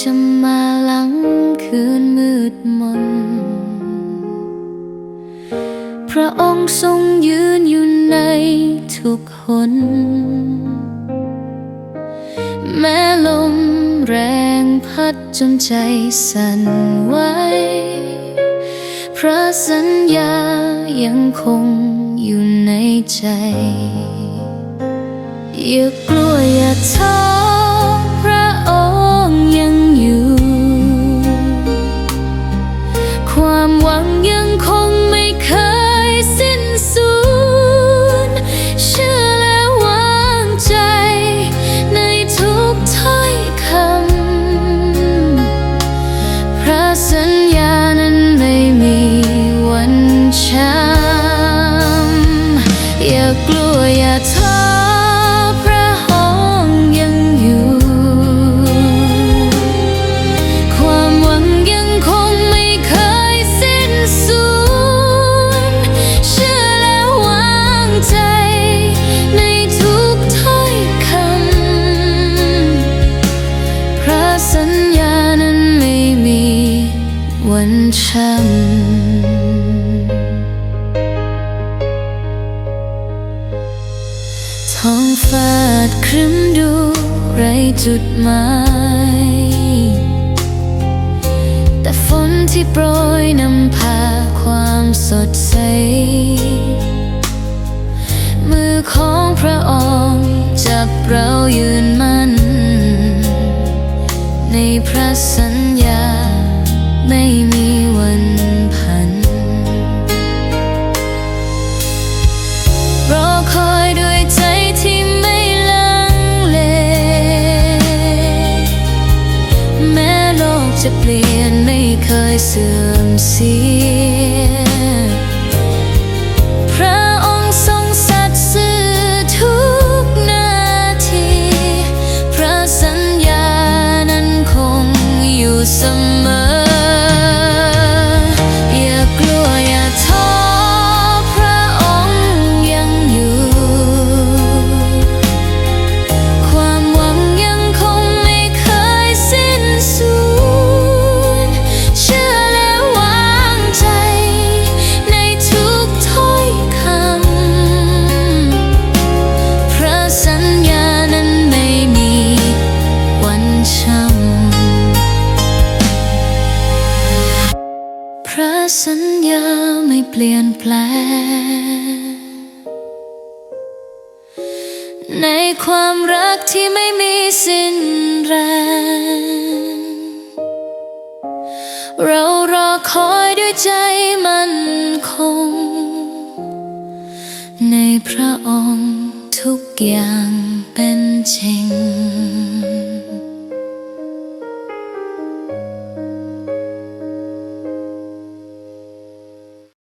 จะมาหลังคืนมืดมน พระองค์ทรงยืนอยู่ในทุกหน แม้ลมแรงพัดจนใจสั่นไหว พระสัญญายังคงอยู่ในใจ อย่ากลัวอย่าท้อ วันช้ำท้องฟ้าครึ้มดูไรจุดหมาย แต่ฝนที่โปรยนำพาความสดใส มือของพระองค์จับเรายืนมั่น ในพระสัญญา ไม่มีวันผัน รอคอยด้วยใจที่ไม่ลังเล แม้โลกจะเปลี่ยนไม่เคยเสื่อมเสียพระองค์ทรงสัต สัญญาไม่เปลี่ยนแปลง ในความรักที่ไม่มีสิ้นแรง เรารอคอยด้วยใจมั่นคง ในพระองค์ทุกอย่างเป็นจริง